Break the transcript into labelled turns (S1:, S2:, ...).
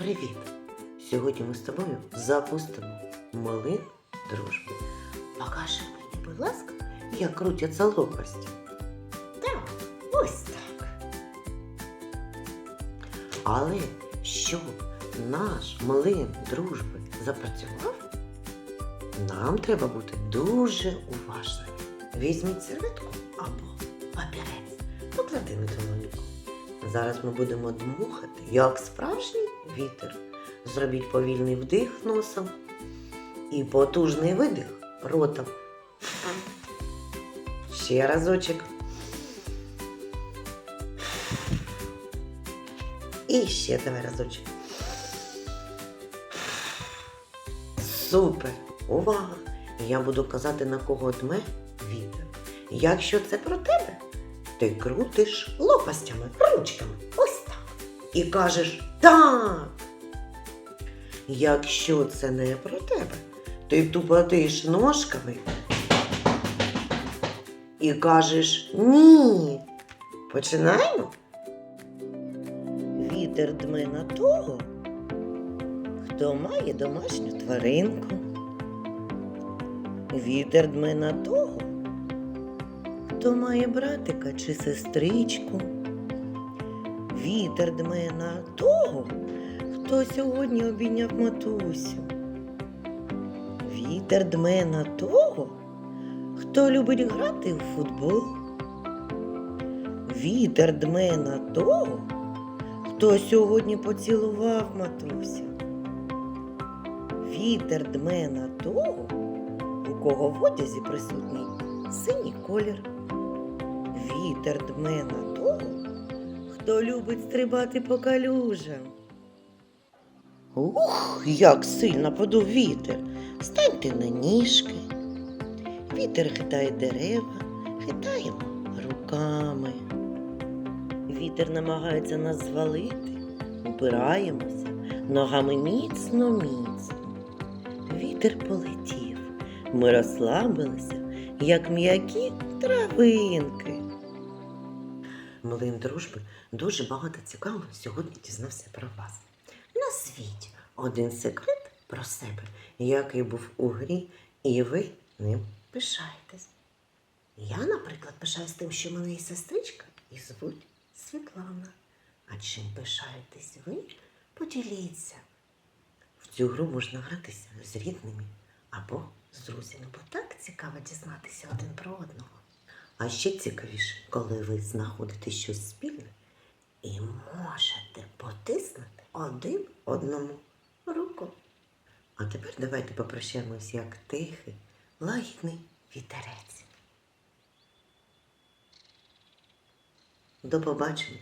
S1: Привіт! Сьогодні ми з тобою запустимо млин дружби. Покажи мені, будь ласка, як крутяться лопасті.
S2: Так, ось так.
S1: Але щоб наш млин дружби запрацював, нам треба бути дуже уважними. Візьміть серветку або папірець, поклади на долоньку. Зараз ми будемо дмухати, як справжній вітер. Зробіть повільний вдих носом і потужний видих ротом. Ще разочок. І ще давай разочок. Супер! Увага! Я буду казати, на кого дме вітер. Якщо це про тебе, ти крутиш лопастями, ручками. І кажеш так. Якщо це не про тебе, ти тупотиш ножками і кажеш ні. Починаємо? Вітер дме на того, хто має домашню тваринку. Вітер дме на того, хто має братика чи сестричку. Вітер дме на того, хто сьогодні обійняв матусю. Вітер дме на того, хто любить грати у футбол. Вітер дме на того, хто сьогодні поцілував матусю. Вітер дме на того, у кого в одязі присутній синій колір. Вітер дме на того, хто любить стрибати по калюжам. Ух, як сильно подув вітер. Станьте на ніжки. Вітер хитає дерева, хитаємо руками. Вітер намагається нас звалити, упираємося, ногами міцно, міцно. Вітер полетів, ми розслабилися, як м'які травинки. Млин дружби дуже багато цікавого сьогодні дізнався про вас. Назвіть один секрет про себе, який був у грі, і ви ним пишаєтесь. Я, наприклад, пишаюсь тим, що мене є сестричка і звуть Світлана. А чим пишаєтесь ви? Поділіться. В цю гру можна гратися з рідними або з друзями, бо так цікаво дізнатися один про одного. А ще цікавіше, коли ви знаходите щось спільне і можете потиснути один одному руку. А тепер давайте попрощаємось як тихий, лагідний вітерець. До побачення.